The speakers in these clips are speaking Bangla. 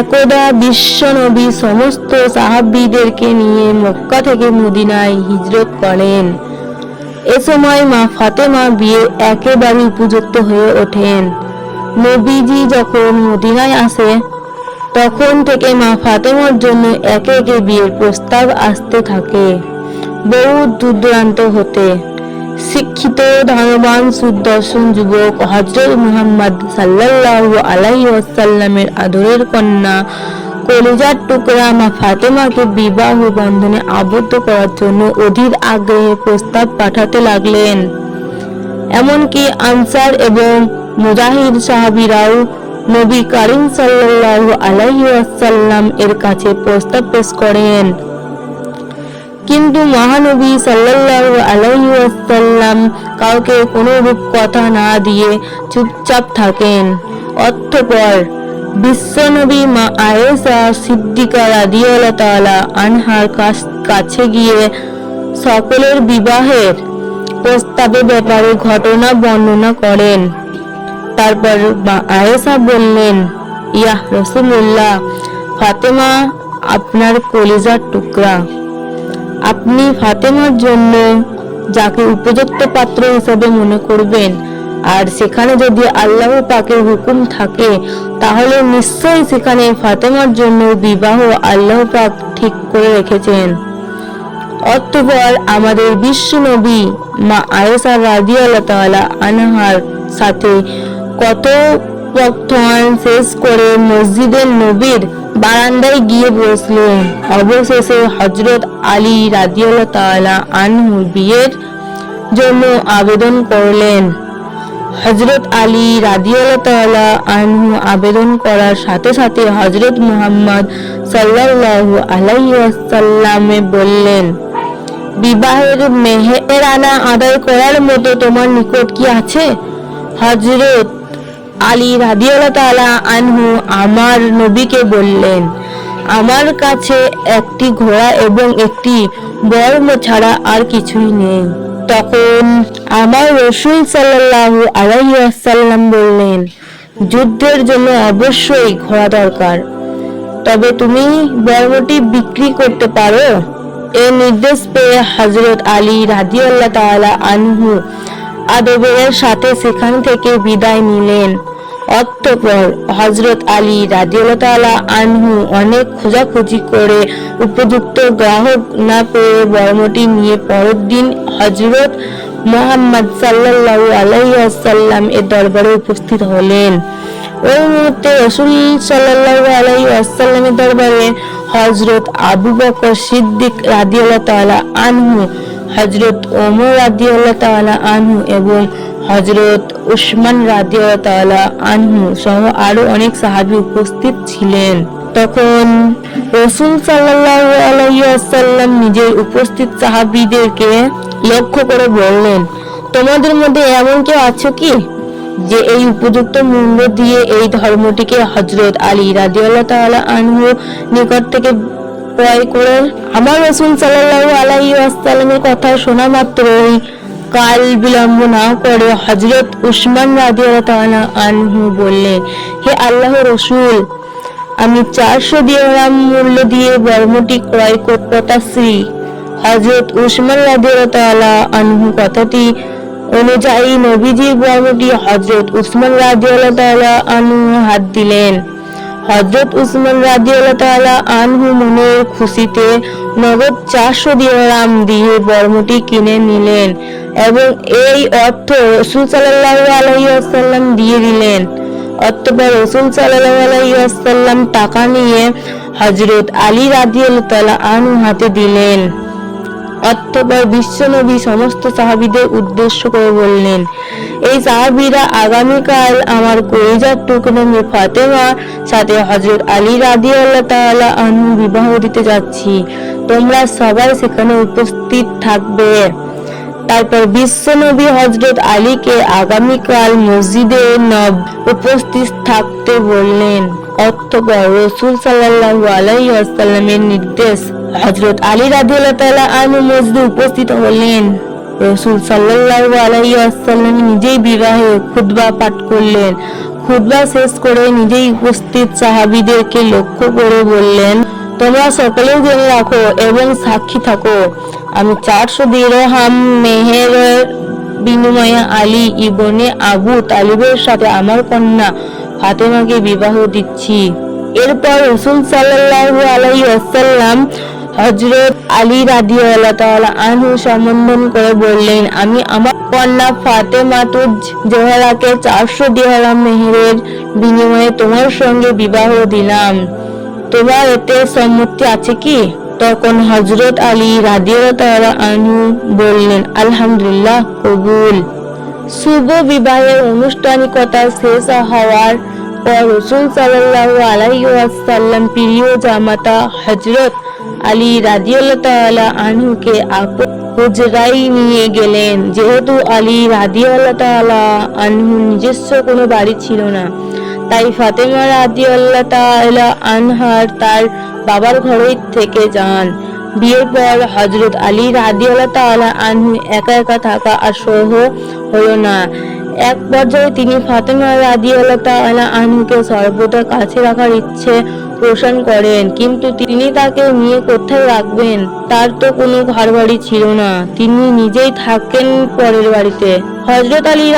একদা বিশ্বনবী সমস্ত সাহাবীদেরকে নিয়ে মক্কা থেকে মদিনায় হিজরত করেন। এ সময় মা ফাতেমা বিয়ে একেবারে উপযুক্ত হয়ে ওঠেন। নবীজি যখন মদিনায় আসে, তখন থেকে মা ফাতেমার জন্য একে একে বিয়ের প্রস্তাব আসতে থাকে। বহু দূর দূরান্ত হতে শিক্ষিত ধনবান সুদর্শন যুবক হজরত মুহাম্মদ সাল্লাল্লাহু আলাইহি ওয়াসাল্লামের আদরের কন্যা। কলিজার টুকরা মা ফাতেমাকে বিবাহ বন্ধনে আবদ্ধ করার জন্য অধীর আগ্রহে প্রস্তাব পাঠাতে লাগলেন। এমনকি আনসার এবং মুজাহিদ সাহাবিরাও নবী করিম সাল্লাল্লাহু আলাইহি ওয়াসাল্লাম এর কাছে প্রস্তাব পেশ করেন। কিন্তু মহানবী সাল্লাল্লাহু আলাইহি ওয়াসাল্লাম কাউকে কোনো রূপ কথা না দিয়ে চুপচাপ থাকেন। অতঃপর বিশ্বনবী মা আয়েশা সিদ্দিকা রাদিয়াল্লাহু তাআলা আনহার কাছ- গিয়ে সকলের বিবাহের প্রস্তাবের ব্যাপারে ঘটনা বর্ণনা করেন। তারপর মা আয়েশা বললেন ইয়া রসুল্লাহ ফাতেমা আপনার কলিজার টুকরা। আপনি ফাতেমার জন্য যাকে উপযুক্ত পাত্র হিসেবে মনে করবেন। আর সেখানে যদি আল্লাহ পাকের হুকুম থাকে, তাহলে নিশ্চয়ই সেখানে ফাতেমার জন্য বিবাহ আল্লাহ পাক ঠিক করে রেখেছেন। অতঃপর আমাদের বিশ্ব নবী মা আয়েশা রাদিয়াল্লাহু তাআলা আনহার সাথে কত বক্তব্য শেষ করে মসজিদের নবীর বারান্দায় গিয়ে বসলেন। অবশেষে হজরত আলী রাদিয়াল্লাহু তাআলা আনহু বিয়ের জন্য আবেদন করলেন। হজরত আলী রাদিয়াল্লাহু আনহু আবেদন করার সাথে সাথে হজরত মুহাম্মদ সাল্লাল্লাহু আলাইহি ওয়াসাল্লামে বললেন, বিবাহের মেহেরানা আদায় করার মতো তোমার নিকট কি আছে? হজরত আলী রাদিয়াল্লাহু আনহু আমার নবীকে বললেন, আমার কাছে একটি ঘোড়া এবং একটি বর্ম ছাড়া আর কিছুই নেই। তখন আমার রসুল সাল্লাল্লাহু আলাইহি ওয়াসাল্লাম বললেন, যুদ্ধের জন্য অবশ্যই ঘোড়া দরকার, তবে তুমি বর্মটি বিক্রি করতে পারো? এ নির্দেশ পেয়ে হজরত আলী রাদিয়াল্লাহ তাআলা আনহু আদবের সাথে সেখান থেকে বিদায় নিলেন। অতঃপর হজরত আলী রাদিয়াল্লাহ আনহু অনেক খোঁজাখুঁজি করে উপযুক্ত গ্রাহক না পেয়ে বর্মটি নিয়ে পরের দিন হজরত মোহাম্মদ সাল্লাল্লাহু আলাইহি ওয়াসাল্লাম এর দরবারে উপস্থিত হলেন। ওই মুহূর্তে রসুল সাল্লাল্লাহু আলাইহি ওয়াসাল্লামের দরবারে হযরত আবু বকর সিদ্দিক রাদিয়াল্লাহু তাআলা আনহু হযরত ওমর রাদিয়াল্লাহু তাআলা আনহু এবং হযরত উসমান রাদিয়াল্লাহু তাআলা আনহু সহ আরও অনেক সাহাবী উপস্থিত ছিলেন। তখন রসুল আলাইহি নিজের উপস্থিত সাহাবীদেরকে লক্ষ্য করে বললেন, তোমাদের মধ্যে এমন কেউ আছো কি, যে এই উপযুক্ত মূল্য দিয়ে এই ধর্মটিকে হজরত আলী রাদিয়াল্লাহু তাআলা আনহু নিকট থেকে ক্রয় করে। আমার রাসূল সাল্লাল্লাহু আলাইহি ওয়াসাল্লামের কথা শোনা মাত্রই কাল বিলম্ব না করে হজরত উসমান তাআলা আনহু বললেন, হে আল্লাহ রসুল, আমি চারশো দিরহাম মূল্য দিয়ে বর্মটি ক্রয় করতাছি হজরত উসমান তাআলা আনহু কথাটি অনুযায়ী নবীজির বর্মটি হজরত উসমান তাআলা আনহু হাত দিলেন। হজরত উসমান তাআলা আনহু মনের খুশিতে নগদ চারশো দিরহাম দিয়ে বর্মটি কিনে নিলেন এবং এই অর্থ রসুল সাল্লাল্লাহু আলাইহি ওয়াসাল্লাম দিয়ে দিলেন। অতঃপর রসুল সাল্লাল্লাহু আলাইহি ওয়াসাল্লাম টাকা নিয়ে হজরত আলী তাআলা আনহু হাতে দিলেন। অতঃপর বিশ্বনবী সমস্ত সাহাবীদের উদ্দেশ্য করে বললেন, এই সাহাবীরা আগামীকাল আমার কলিজার টুকরো মেয়ে ফাতেমার সাথে হযরত আলী রাদিয়াল্লাহু তাআলা আনহু বিবাহ দিতে যাচ্ছি। তোমরা সবাই সেখানে উপস্থিত থাকবে। তারপর বিশ্বনবী হজরত আলীকে আগামীকাল মসজিদে নব উপস্থিত থাকতে বললেন, অতঃপর রসুল সাল্লাল্লাহু আলাইহি ওয়াসাল্লামের নির্দেশ হজরত আলী রাদিয়াল্লাহু তাআলা আনহু মসজিদে উপস্থিত হলেন। রসুল সাল্লাল্লাহু আলাইহি আসাল্লাম নিজেই বিবাহে খুতবা পাঠ করলেন। খুতবা শেষ করে নিজেই উপস্থিত সাহাবীদেরকে লক্ষ্য করে বললেন, তোমরা সকলেই জেনে রাখো এবং সাক্ষী থাকো। আমি চারশো দিরহাম মেহেরের বিনিময়ে আলী ইবনে আবু তালিবের সাথে আমার কন্যা ফাতেমাকে বিবাহ দিচ্ছি। এরপর রসুল আলাইহি ওয়াসাল্লাম হযরত আলী তাআলা আনহু সম্বোধন করে বললেন, আমি আমার কন্যা ফাতেমাতুজ জোহরাকে চারশো দিরহাম মেহেরের বিনিময়ে তোমার সঙ্গে বিবাহ দিলাম। তোমার এতে সম্মতি আছে কি? তখন হজরত আলী রাদিয়াল্লাহু আনহু বললেন, আলহামদুলিল্লাহ, কবুল। শুভ বিবাহের আনুষ্ঠানিকতা শেষ হওয়ার পর রসুল সাল্লাল্লাহু আলাইহি ওয়াসাল্লাম প্রিয় জামাতা হযরত আলী রাদিয়াল্লাহু তাআলা আনহুকে আপন হুজরাই নিয়ে গেলেন। যেহেতু আলী তাআলা আনহু নিজস্ব কোনো বাড়ি ছিল না, তাই ফাতেমা তাআলা আনহার তার বাবার ঘরেই থেকে যান। বিয়ের পর হজরত আলী রাদিয়াল্লাহু আনহু একা একা থাকা আর সহ হলো না। এক পর্যায়ে তিনি ফাতেমা রাদিয়াল্লাহু আনহুকে সর্বদা কাছে রাখার ইচ্ছে পোষণ করেন, কিন্তু তিনি তাকে নিয়ে কোথায় রাখবেন? তার তো কোনো ঘর বাড়ি ছিল না। তিনি নিজেই থাকেন পরের বাড়িতে। হজরত আলী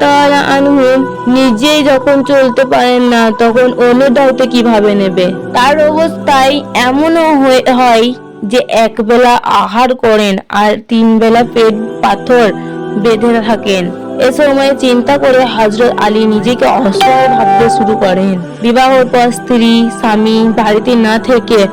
তাআলা আনহু নিজেই যখন চলতে পারেন না, তখন অন্য দায়িত্ব কীভাবে নেবে? তার অবস্থায় এমনও হয়ে- হয় যে একবেলা আহার করেন আর তিন বেলা পেট পাথর বেঁধে থাকেন। এ সময় চিন্তা করে হজরত আলী নিজেকে অসহায় ভাবতে শুরু করেন। বিবাহর পর স্ত্রী, স্বামী বাড়িতে না থেকে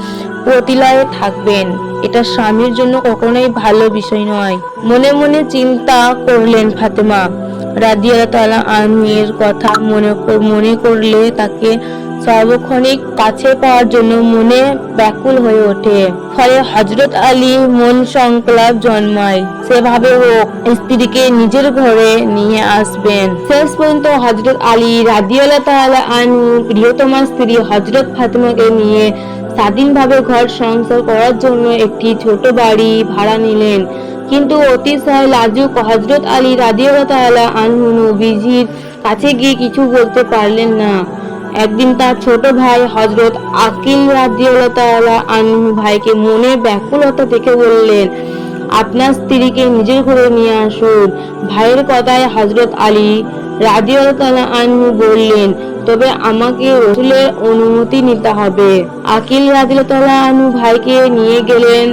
প্রতিলয়ে থাকবেন। এটা স্বামীর জন্য কখনোই ভালো বিষয় নয়। মনে মনে চিন্তা করলেন ফাতেমা। রাদিয়াল্লাহু তাআলা আনহুর কথা মনে মনে করলে তাকে সর্বক্ষণিক কাছে পাওয়ার জন্য মনে ব্যাকুল হয়ে ওঠে। ফলে হজরত আলী মন সংকলাপ জন্মায়। সেভাবে হোক স্ত্রীকে নিজের ঘরে নিয়ে আসবেন। শেষ পর্যন্ত হজরত আলী রাদিয়াল্লাহু তাআলা আনহু, প্রিয়তমা স্ত্রী হজরত ফাতেমাকে নিয়ে স্বাধীনভাবে ঘর সংসার করার জন্য একটি ছোট বাড়ি ভাড়া নিলেন। কিন্তু অতিশয় লাজুক হজরত আলী রাদিয়াল্লাহু তাআলা আনহু নবীজির কাছে গিয়ে কিছু বলতে পারলেন না। একদিন তার ছোট ভাই হজরত আকিল রাদিয়াল্লাহু আনহু ভাইকে মনে ব্যাকুলতা দেখে বললেন, আপনার স্ত্রীকে নিজের ঘরে নিয়ে আসুন। ভাইয়ের কথায় হজরত আলী তাআলা আনহু বললেন, তবে আমাকে রসুলের অনুমতি নিতে হবে। আকিল তাআলা আনহু ভাইকে নিয়ে গেলেন।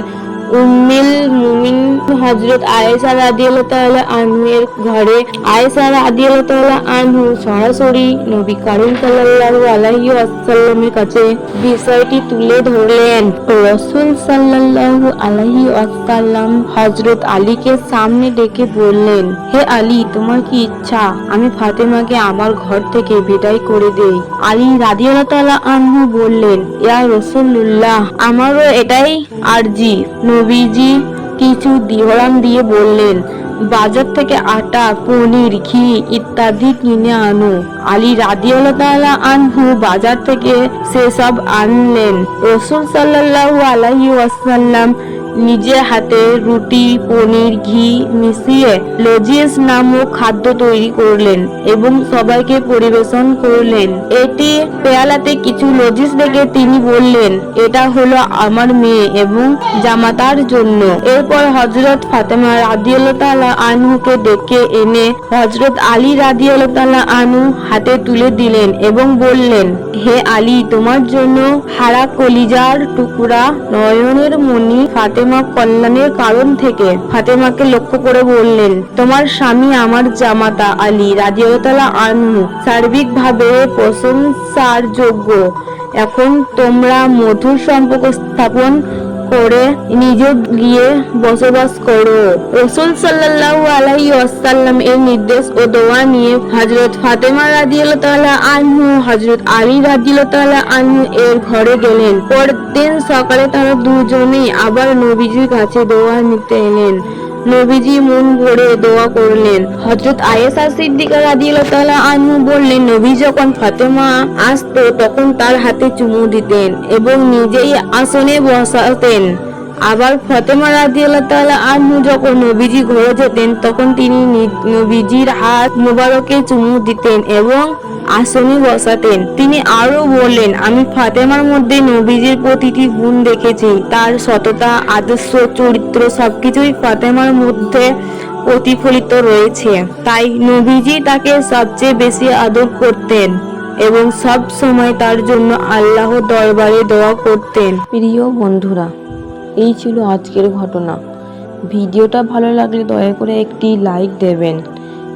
উম্মিল মুমিন হযরত আয়েশা রাদিয়াল্লাহু তাআলা আনহু ঘরে আয়েশা রাদিয়াল্লাহু আনহু সরাসরি নবী করিম সাল্লাল্লাহু আলাইহি ওয়াসাল্লামের কাছে বিষয়টি তুলে ধরলেন। রাসূল সাল্লাল্লাহু আলাইহি ওয়াসাল্লাম হযরত আলীকে সামনে ডেকে বললেন, হে আলী, তোমার কি ইচ্ছা? আমি ফাতেমাকে আমার ঘর থেকে বিদায় করে দেই। আলী রাদিয়াল্লাহু তাআলা আনহু বললেন, ইয়া রাসূলুল্লাহ, আমারও এটাই আরজি। নবীজি কিছু দিহরাম দিয়ে বললেন, বাজার থেকে আটা, পনির, ঘি ইত্যাদি কিনে আনো। আলী তাআলা আনহু বাজার থেকে সেসব আনলেন। রসুল সাল্লাহ আলহি ওয়াসাল্লাম নিজে হাতে রুটি, পনির, ঘি মিশিয়ে লজিয়াস নামক খাদ্য তৈরি করলেন এবং সবাইকে পরিবেশন করলেন। এটি পেয়ালাতে কিছু লজিস দেখে তিনি বললেন, এটা হলো আমার মেয়ে এবং জামাতার জন্য। এরপর হজরত ফাতেমা রাদিয়াল্লাহু আনহুকে ডেকে এনে হজরত আলী রাদিয়াল্লাহু তাআলা আনহু হাতে তুলে দিলেন এবং বললেন, হে আলী, তোমার জন্য হারা কলিজার টুকরা নয়নের মণি ফাতেমা কল্যাণের কারণ থেকে ফাতেমাকে লক্ষ্য করে বললেন, তোমার স্বামী আমার জামাতা আলী রাদিয়াল্লাহু আনু সার্বিক সার্বিকভাবে প্রশংসার যোগ্য এখন তোমরা মধুর সম্পর্ক স্থাপন করে নিজে গিয়ে বসবাস করো। রসুল সাল্লাল্লাহু আলাইহি ওয়াসাল্লাম এর নির্দেশ ও দোয়া নিয়ে হযরত ফাতেমা রাদিয়াল্লাহু তাআলা আনহু, হযরত আলী রাদিয়াল্লাহু তাআলা আনহু এর ঘরে গেলেন। পরদিন সকালে তারা দুজনেই আবার নবীজির কাছে দোয়া নিতে এলেন। নবীজি মন ভরে দোয়া করলেন। হজরত আয়েসা সিদ্দিকা রাদিয়াল্লাহু তাআলা আনহু বললেন, নবী যখন ফাতেমা আসতো তখন তার হাতে চুমু দিতেন এবং নিজেই আসনে বসাতেন। আবার ফতেমা রাদিয়াল্লাহু তাআলা আনহু যখন নবীজি ঘরে যেতেন, তখন তিনি নবীজির হাত মোবারকে চুমু দিতেন এবং আসনে বসাতেন। তিনি আরও বললেন, আমি ফাতেমার মধ্যে নবীজির প্রতিটি গুণ দেখেছি। তার সততা, আদর্শ, চরিত্র সবকিছুই ফাতেমার মধ্যে প্রতিফলিত রয়েছে। তাই নবীজি তাকে সবচেয়ে বেশি আদর করতেন এবং সব সময় তার জন্য আল্লাহ দরবারে দোয়া করতেন। প্রিয় বন্ধুরা এই ছিল আজকের ঘটনা। ভিডিওটা ভালো লাগলে দয়া করে একটি লাইক দেবেন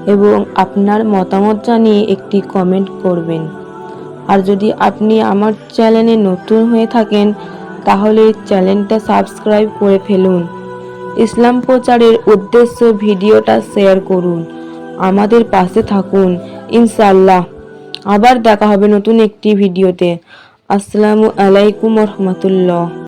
এবং আপনার মতামত জানিয়ে একটি কমেন্ট করবেন। আর যদি আপনি আমার চ্যানেলে নতুন হয়ে থাকেন, তাহলে চ্যানেলটা সাবস্ক্রাইব করে ফেলুন। ইসলাম প্রচারের উদ্দেশ্য ভিডিওটা শেয়ার করুন। আমাদের পাশে থাকুন ইনশাল্লাহ আবার দেখা হবে নতুন একটি ভিডিওতে। আসসালামু আলাইকুম রহমতুল্লাহ।